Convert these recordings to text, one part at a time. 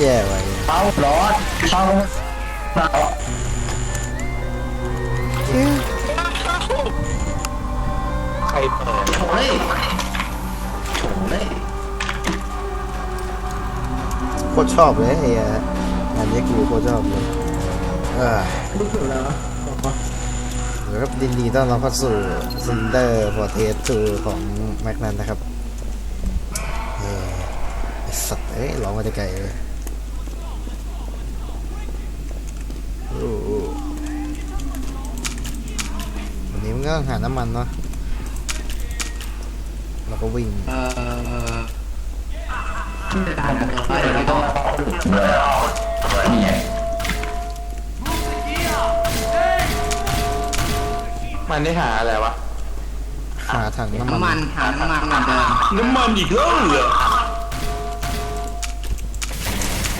แย่ไว้เอาร้อนเอาเอาใครเปิดโอ้ยโอ้ยโคตรชอบเลยไอ้เหี้ยงานนี้กูโคตรชอบเลยเออรู้สึกแล้วครับยินดีต้อนรับเข้าสู่ Thunder Fortress 2ของแม็กนันนะครับ เออไอ้สัตว์เอ้ยร้องมาแต่ไกลเลยโอ้โห วันนี้มันก็หาน้ำมันเนาะแล้วก็วิ่งเออตาตัวไปแล้วก็นี่ไงมันได้หาอะไรวะ หาถังน้ำน้ำมัมันนหาน้ำมันเหมือนเดิมน้ำมันอีกแล้วเหรอ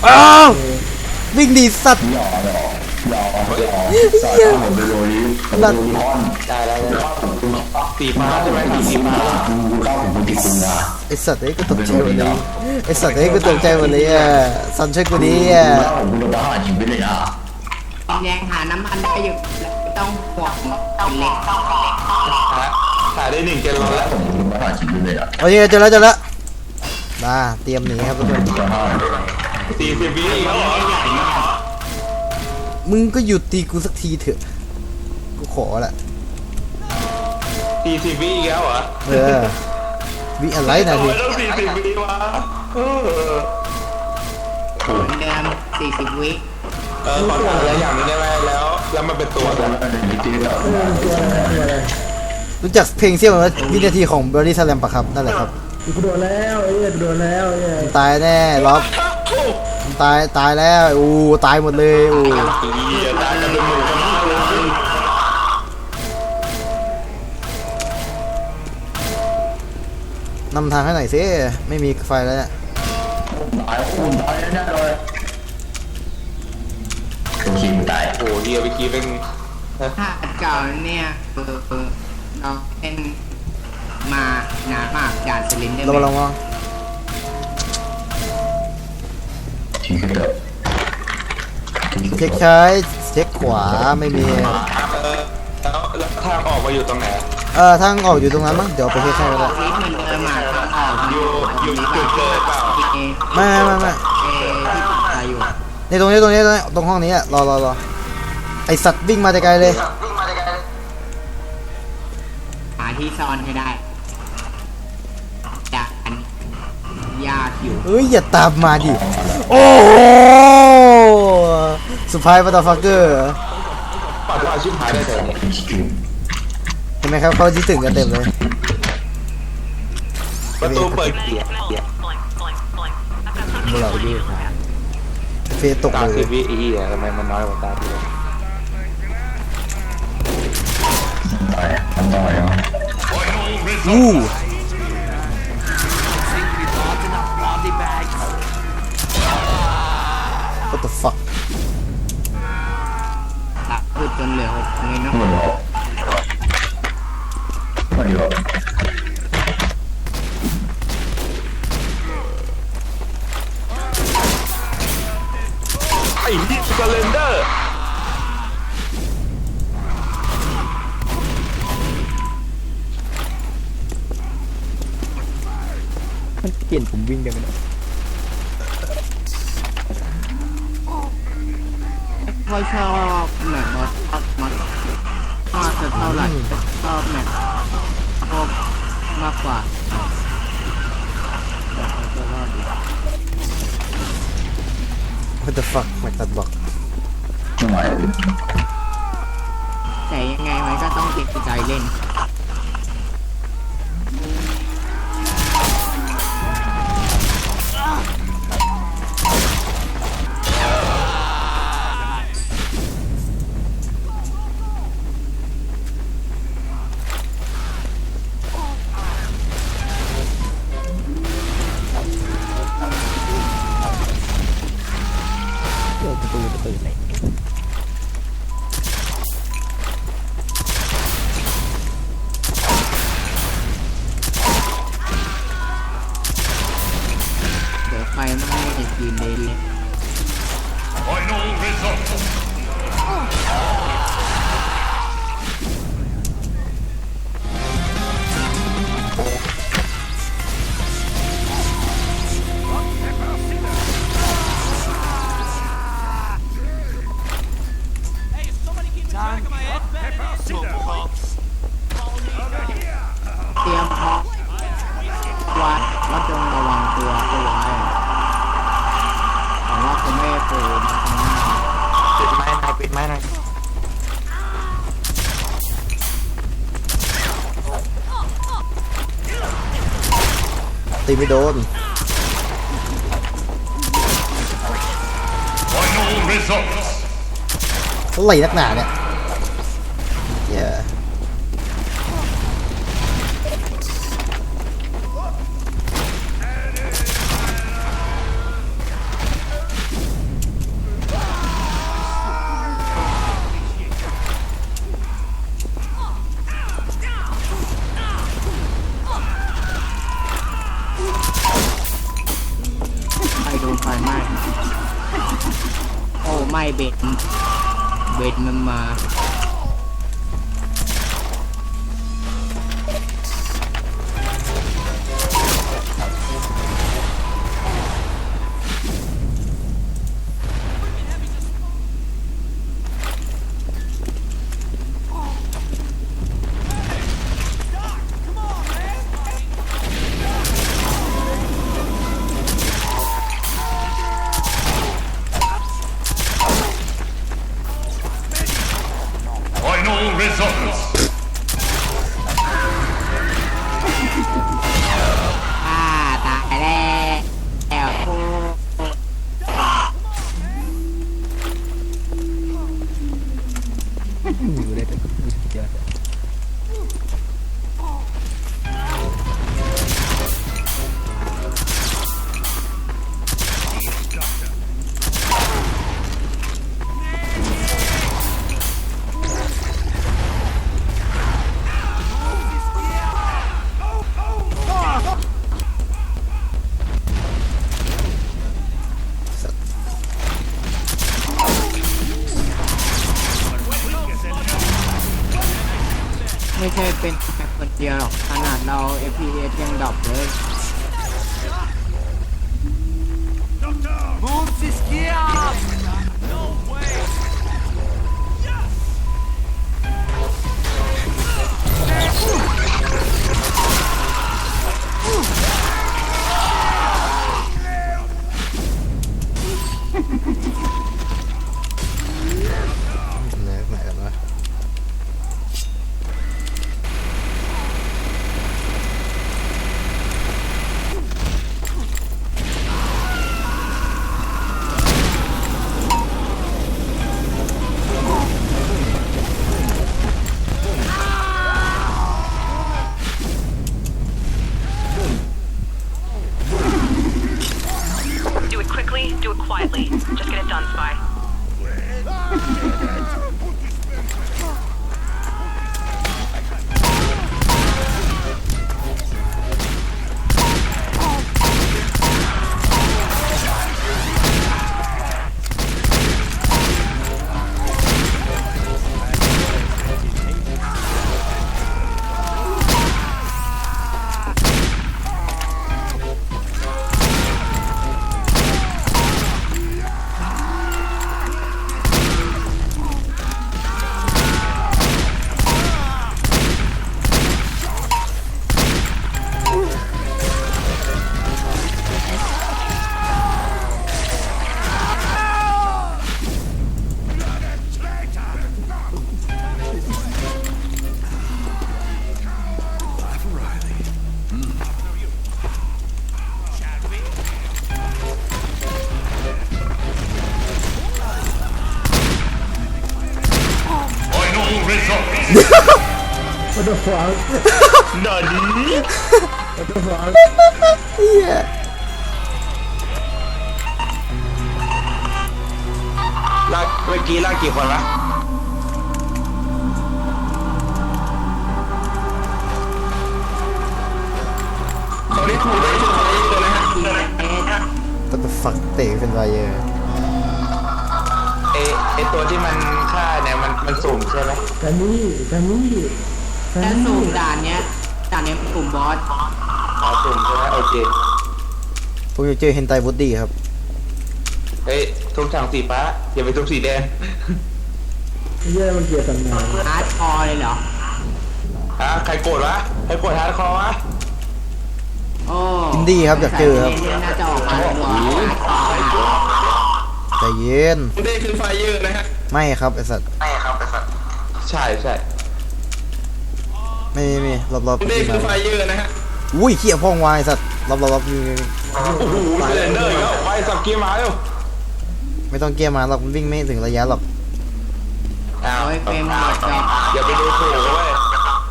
อ้าววิ่งดีสัตว์หยอหยอ ยอหยอสอดเข้าไปโรยโรยทอนได้แล้วสีฟ้าใช่ไหมสีฟ้าดูเข้าถึงคนที่คุณนะไอสัตว์เอ้กูตกใจหมดเลยไอสัตว์เอ้กูตกใจหมดเลยอะซันช่วยกูดิอะแล้วผมโดนทหารยิงไปเลยอะยังหาน้ำมันได้อยู่ต้องห่วงเป็นเล็กหาหาได้หนึ่งแกลอนแล้วผมโดนทหารยิงไปเลยอะโอเคเจอแล้วเจอแล้วมาเตรียมหนีครับทุกคนสี่สิบวิอีกแล้วเหรอ มึงก็หยุดตีกูสักทีเถอะ กูขอละสี่สิบวิอีกแล้วเหรอเออ วิอะไรนะทำไมพี่ต้องสี่สิบวิวะเออเหมือนเดิม40 วิเออขอถามอะไรอย่างหนึงได้ไหมแล้ว แล้วมันเป็นตัวตัอะวไรนั้นเป็นที่เรารู้จักเพลงเสี่ยวไหมวินาทีของเบอร์รี่สแลมปะครับ นั่นแหละครับ กูโดนแล้วไอ้เหี้ยกูโดนแล้วไอ้เหี้ยมึงตายแน่ล็อบมึง ตายตายแล้วอู้ตายหมดเลยอู้เหี้ยตายกันเป็นหมู่กันมากเลยนำทางให้หน่อยสิไม่มีไฟแล้วเนี่ยตายอุ่นตายแน่เลยคิมตายโอ้โหเฮียเมื่อกี้เป็นถ้าเก่าเนี่ยคือเราเป็นมานานมากด่านสลินเดอร์ระแมวังระนวัง เถอะเช็คซ้ายเช็คขวาไม่มี เออแล้วแล้วทางออกมาอยู่ตรงไหนเออทางออกอยู่ตรงนั้นมั้งเดี๋ยวไปเช็คให้ก็ได้ลิฟต์เหมือนเดิมอะทางออกอยู่อยู่จุดเกิดเปล่าเอไม่ไม่ไม่ไม่เอที่ติดตาอยู่ในตรงนี้ตรงนี้ตรงนี้ตรงห้องนี้อะรอรอรอไอสัตว์วิ่งมาแต่ไกลเลย หาที่ซ่อนให้ได้จากอันยากอยู่เอ้ยอย่าตามมาดิ โอ้โหสุดท้ายปัตฟักเกอร์ปัดว่าชิบหายได้เถอะเห็นไหมครับเขาที่ถึงกันเต็มเลยประตูเปิดเกียร์เกียร์บุหรี่ยืดเฟซตกเลมสิยบวิอีอะทำไมมันน้อยกว่าตาพี่เลยตายทำต่อยอะอู้ What the fuck ตักพืชจนเหลือหกเงินเนาะหมดแล้วหมดแล้วไอ้ที่สเลนเดอร์เปลี่ยนผมวิ่งได้ไหมเนี่ย ไม่ชอบแมปมอสมอสชอบจะเท่าไหร่ชอบแมปพวกมากกว่าอยากเอาตัวรอดดี What the fuck แม็กตัดบอกไม่ไหวแต่ยังไงมันก็ต้องเก็บใจเล่น เตรียมพร้อมวัดแล้วจงระวังตัวเอาไว้แต่ว่าคงไม่โผล่มาตรงหน้าปิดไม้หน่อยปิดไม้หน่อยตีไม่โดนอะไรนักหนาเนี่ย เบ็ดเบ็ดมันมาอ่า ไม่ใช่เป็นแค่คนเดียวหรอก ขนาดเรา FPS ยังดรอปเลยไหน ถูกเลยถูกเลยตัวนะฮะตัวนะฮะ What the fuck เตะเป็นไวเยอร์ไอไอตัวที่มันฆ่าเนี่ยมันมันสุ่มใช่ไหมกันนี่กันนี่กันแต่นี่สูงด่านเนี้ยด่านเนี้ยกลุ่มบอสอ๋อสุ่มใช่ไหมโอเคผมจะเจอเฮนไตบูดดี้ครับ เฮ้ยทุกทางสีฟ้าอย่าไปทุกสีแดงเหี้ยมันเกี่ยวกับไหนฮาร์ดคอร์เลยเหรอฮะใครโกรธวะใครโกรธฮาร์ดคอร์วะโอ้อินดี้ครับอยากเจอครับสายเล่นน่าจะออกมาเป็นตัวฮาร์ดคอร์ใจเย็นไม่ได้คือไฟเยอะนะฮะไม่ครับไอสัตว์ใช่ใช่ไม่ไม่ไม่รอบรอบไม่ได้คือไฟเยอะนะฮะอุ้ยเขี้ยพ่องวายสัตว์รอบรอบรอบมีมีมีโอ้โหเซเลนเดอร์อีกแล้วไปสับเกียร์มาเร็วไม่ต้องเกี้ยร์มาหรอกมันวิ่งไม่ถึงระยะหรอกอ้าวเอาไอ้เฟรมหมดจอบอย่าไปดูถูกเว้ย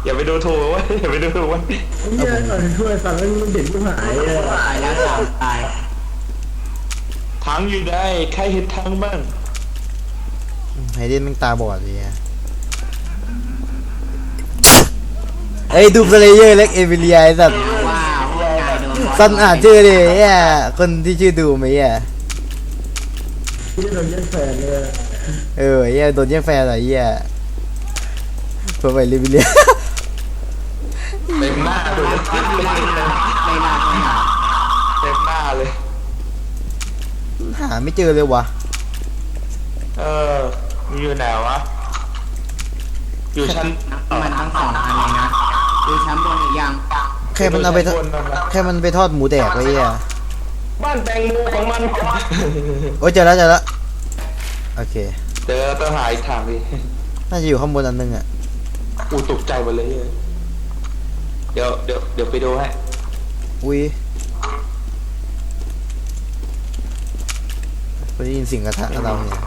อย่าไปดูถูกเว้ยอย่าไปดูถูกเว้ยเหี้ยตอนช่วยฟังแล้วมันเด็กผู้หายเลยตายแล้วสามตายทั้งอยู่ได้ใครเห็นทั้งบ้างไฮเดนแม่งตาบอดเลยอะเอ้ยดูสเลเยอร์เล็กเอมิเลียไอสัตว์ว้าวพวกนายโดนบอสสันอ่านชื่อดิไอะคนที่ชื่อดูไหมอะที่โดนแย่งแฟนเลยเออไอ้เหี้ยโดนแย่งแฟนอะไรเหี้ยเพื่อไปลิบิเลีย เต็มหน้าเลยไม่ได้เลยไม่ได้ไม่ได้เต็มหน้าเลย หาไม่เจอเลยวะเออมึงอยู่ไหนวะ อยู่ชั้นมันทั้งสองอันเลยนะดูชั้นบนอีกอย่างแค่มันเอาไปทอดบนนั่นนะแค่มันไปทอดหมูแดกไว้เหี้ยบ้านแตงโมของมันโอ้ยเจอแล้วเจอแล้วโอเคเดี๋ยวเราต้องหาอีกทางดิน่าจะอยู่ข้างบนอันนึงอะอูตกใจหมดเลย เดี๋ยวเดี๋ยวเดี๋ยวไปดูให้อุ้ยไปได้ยินเสิ่งกระทะเราเนี่ย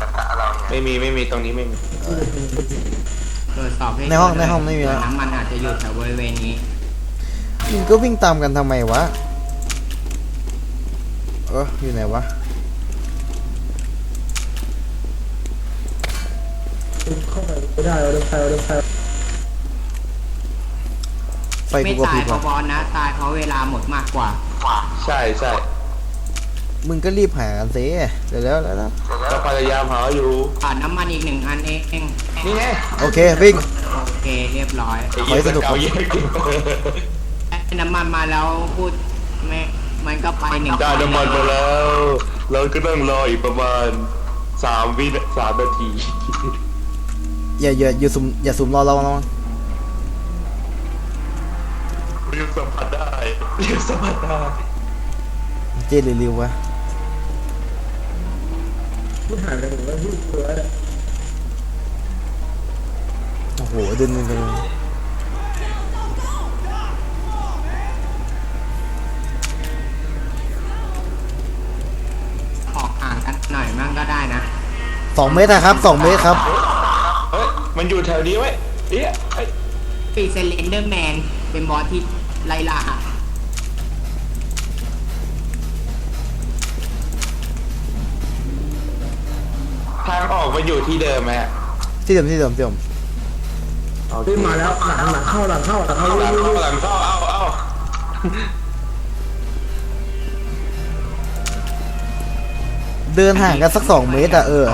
ไม่มีไม่มีตรงนี้ไม่มี ตรวจสอบให้ในห้องในห้องไม่มีแล้ว น้ำมันอาจจะอยู่แถวบริเวณนี้ มึงก็วิ่งตามกันทำไมวะ เอออยู่ไหนวะ เข้าไปไม่ได้เราโดนใครเราโดนใคร ไฟไม่กูกระตาพยริบเพราะอะบอลนะ ตายเพราะเวลาหมดมากกว่า ใช่ใช่มึงก็รีบหากันสิเดี๋ยวแล้วแล้วแล้วเราพยายามหาอยู่ขาดน้ำมันอีกหนึ่งอันเองนี่ไงโอเควิ่ง โอเคเรียบร้อยไอ้เหี้ยขอให้สนุก เก่าเยอะกินได้น้ำมันมาแล้วพูดไม่มันก็ไปหนึ่งได้น้ำมันมาแล้ว เราก็ต้องรออีกประมาณสามวินาสามนาทีอย่าอย่าอย่าซุ่มอย่าซุ่มรอเราเรา รียกสัมผัสได้เรียกสัมผัสได้เจนเร็วๆวะผู้หายไปหมดแล้วที่ตัวเนี่ยโอ้โหเดินไปออกห่างกันหน่อยมั่งก็ได้นะสองเมตรอะครับสองเมตรครับ เฮ้ย มันอยู่แถวนี้ไว้ยเอ๊ะเฮ้ย ปีเซเลนเดอร์แมนเป็นบอสที่ ไล่ล่าทางออกมันอยู่ที่เดิมไหมฮะที่เดิมที่เดิมที่เดิมโอเคเฮ้ยมาแล้วหลังหลังเข้าหลังเข้าหลังเข้าหลังวิ่งเข้าวิ่งหลังเข้าเอาเอาเดินห่างกันสักสองเมตรอะเออ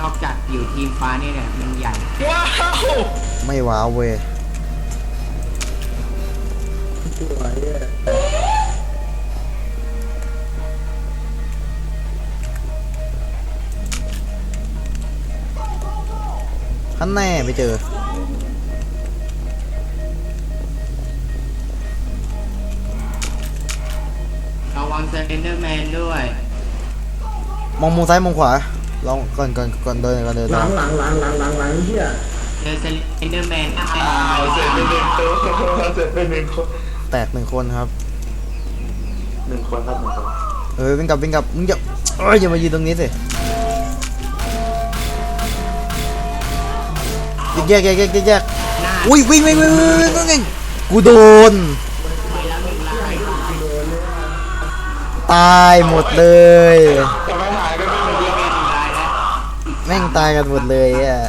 นอกจากอยู่ทีมฟ้านี่เนี่ยมันใหญ่ว้าวไม่ว้าวเว้ย ตัวเนี่ยท่านแน่ไม่เจอ ระวังเซเลนเดอร์แมนด้วย มองมุมซ้ายมองขวา ลองก่อนก่อนก่อนเดินก่อนเดินหลังหลังหลังหลังหลังหลังเหี้ยเจอเซเลนเดอร์แมนเอาเสร็จไปหนึ่งตัวเสร็จไปหนึ่งคน แตกหนึ่งคนครับหนึ่งคนครับหนึ่งคนเออวิ่งกลับวิ่งกลับมึงอย่าเอ้ยอย่ามายืนตรงนี้สิแยกแยกแยกแยกแยกหน้าอุ้ยวิ่งวิ่งวิ่งวิ่งวิ่งวิ่งกูโดนไปแล้วหนึ่งลายตายหมดเลยจะไม่หายกันไม่หมดเลยหนึ่งลายแล้วแม่งตายกันหมดเลยอะ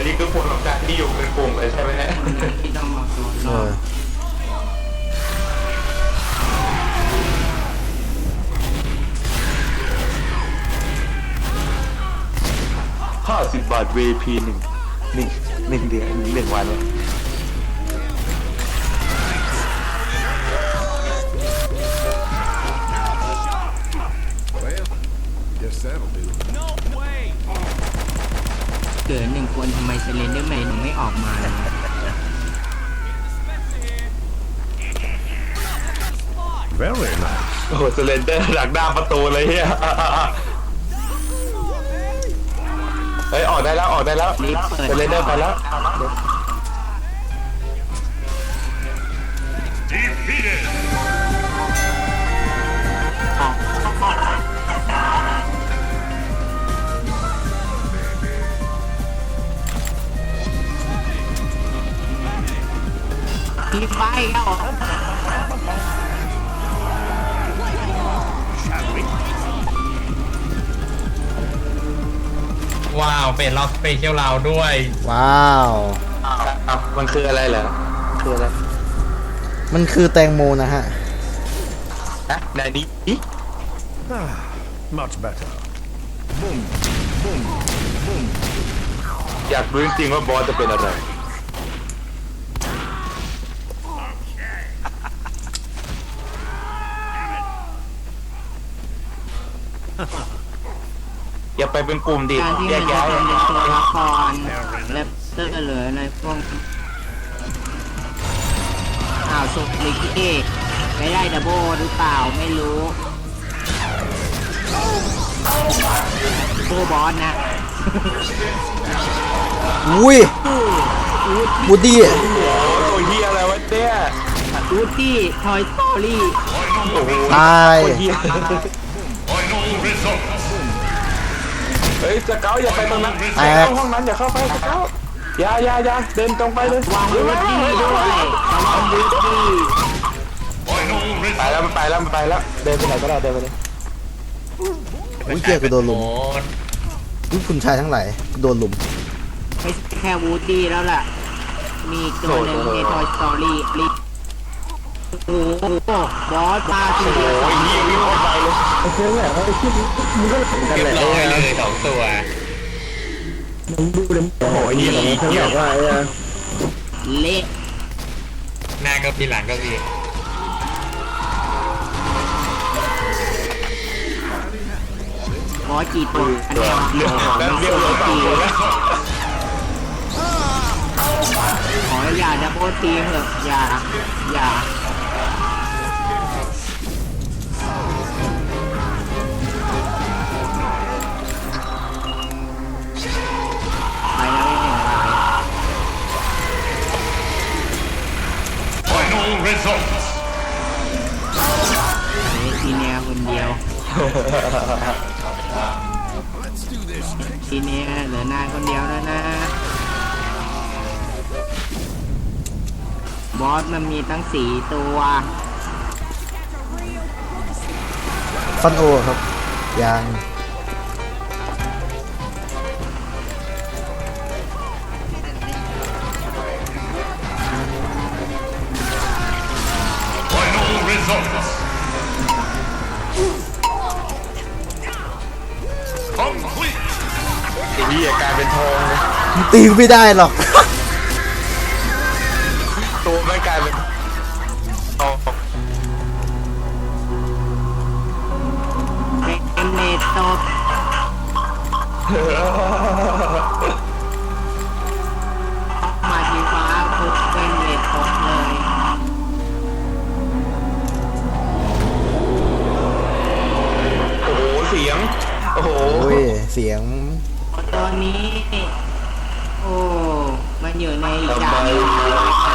อันนี้คือผลของการที่อยู่เป็นกลุ่มเลยใช่ไหมเนี่ยที่ต้องเอาตัวเออห้าสิบบาท VIP หนึ่งหนึ่งหนึ่งเดือนหนึ่งวันวะ เกิดหนึ่งคนทำไมเซเลนเดอร์แมนถึงไม่ออกมาเลย Very nice. โอ้โหสเลนเดอร์หลักด้ามประตูเลยเฮียเฮ้ยออกได้แล้วออกได้แล้วรีบเปิดสเลนเดอร์ไปแล้ว Defeated. ทีไปแล้วว้าวเป็นล็อกสเปเชียลเราด้วย ว้าวอะมันคืออะไรเหรอคืออะไรมันคือแตงโมนะฮะ ฮะในนี้อิ Much better. อยากรู้จริงๆว่าบอสจะเป็นอะไร อย่าไปเป็นกลุ่มดิการที่แยมันกจะย้ายทำเป็นตัวละครแรปเตอร์เหลือในพวกอ้าวสุกลิกเอไม่ได้ดับเบิลหรือเปล่าไม่รู้โบบอสนะอุ้ยบูดดี้โอ้ยเฮียอะไรวะเนี่ยวูดดี้ทอยสตอรี่โอ้โหตาย โอ้ยเฮีย Final results. เฮ้ยสเกาอย่าไปตรงนั้นแตอย่ากเข้าห้องนั้นอย่าเข้าไปสเกาอย่าอย่าอย่าเดินตรงไปเลยวางวูดดี้ด้วยวางวูดดี้ Final ไปแล้ว results. มันไปแล้วมันไปแล้วเดินไปไหนก็ได้เดินไปเลยอุ้ยเกียร์กูโดนลุมโอ้อุ้ยคุณชายทั้งหลายโดนลุม ไม่ใช่แค่วูดดี้แล้วล่ะ มีอีกตัวหนึ่งในทอยสตอรี่ลิ โอ้โหบอสมาทีเดียวสองเฮียวิ่งเข้าไปเลยไอ้เชื่อแหละไอ้ชื่อมึงก็เหมือนกันเรียแหละร้อยเลยสองตัวมึงดูเลยโอ้โหยี่ของฉันบอกว่าไอ้อะเละหน้าก็พี่หลังก็พี่บอสกี่ตัวอันเนี้ยเรียบขอแล้วไม่เรียบใช่ร้อยสองตีคนแล้วขออย่าดับเบิลตีเถอะอย่าอย่า results. เฮ้ยทีเนียคนเดียว ทีเนียเหลือนายคนเดียวแล้วนะ บอสมันมีตั้งสี่ตัว ฟันโอครับยาง ตีไม่ได้หรอก อยู่ในอีกด่านหนึ่งเลยค่ะ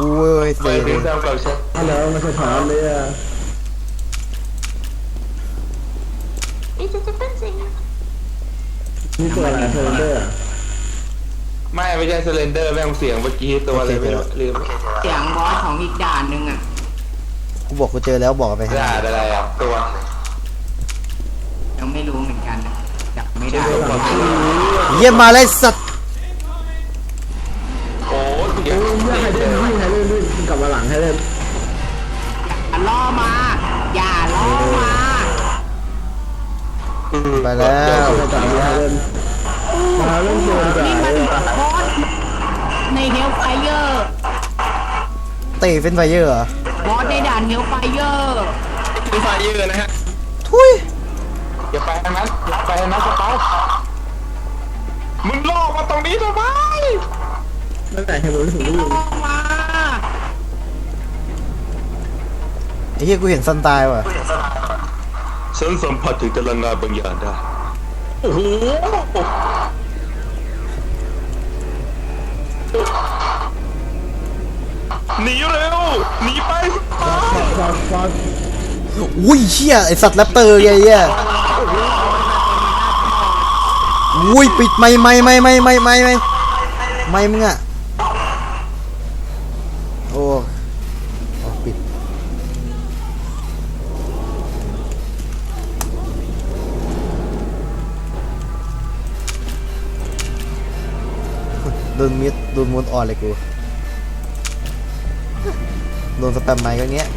อุ้ยไปเสียถึงงทำกับฉันแล้วมันสะท้อนเลยอะนี่ตัวอะไรเซอร์เดอร์ไม่ไม่ใช่สเลนเดอร์แม่งเสียงเมื่อกี้ตัวอะไรไม่รู้ลืมเสียงบอสของอีกด่านหนึ่งอะกูบอกกูเจอแล้วบอกไปให้ด่าอะไรอะตัวยังไม่รู้เหมือนกันนะจับไม่ได้เยี่ยมมาเลยสัตว์ เริ่มล่อมา อย่าล่อมามาแล้วเริ่มมาเริ่มโดนด่านี่มันบอสในเฮลไฟเยอร์เตะเฟนไฟเยอร์เหรอบอสในด่านเฮลไฟเยอร์เฮลไฟเยอร์นะฮะทุยอย่าไปนะอย่าไปนะสเปามึงล่อมาตรงนี้ทำไมตั้งแต่เฮลโลถึงลูกมา ไอ้เหี้ยกูเห็นสันตายว่ะฉันสัมผัสถึงพลังงานบางอย่างได้โอ้โหหนีเร็วหนีไปอุ้ยเชี่ยไอสัตว์แรปเตอร์ไงเหี้ยอุ้ยปิดไม่ไม่ไม่ไม่ไม่ไม่ไม่ไมึงอะ นมิดโดนมดอ่อนเลยกู โดนสแปมไมค์ก็เงี้ย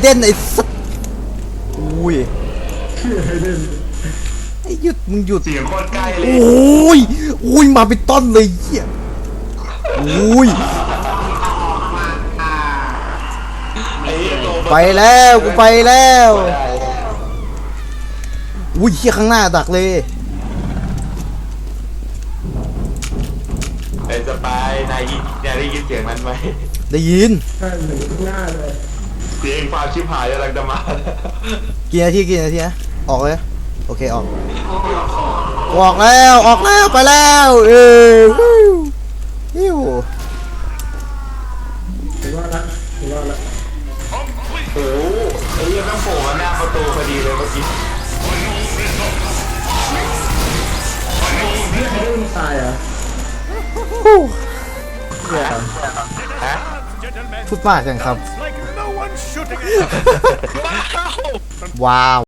เดนไอสัสอุ้ยไอหยุดมึงหยุดเสียงโคตรใกล้เลยโอ้ยอุ้ยมาเป็นต้นเลยเหี้ยอุ้ยไอ้เหี้ยโตไปแล้วกูไปแล้วได้อุ้ยเหี้ยข้างหน้าดักเลยไอ้สปายนายยินนายได้ยินเสียงนั้นไหมได้ยิน ใช่หนึ่งข้างหน้าเลยเสียงความชิบหายกำลังจะมากี่นาทีกี่นาทีนะออกเลยโอเคออกออกแล้วออกแล้วไปแล้วเออฮิวฮิวถือว่าละถือว่าละ Complete. โอ้โหไอ้เหี้ยแม่งโผล่มาหน้าประตูพอดีเลยเมื่อกี้ไม่ได้ตายอะฮะ พูดมากจังครับ Like no one's shooting at ว้าว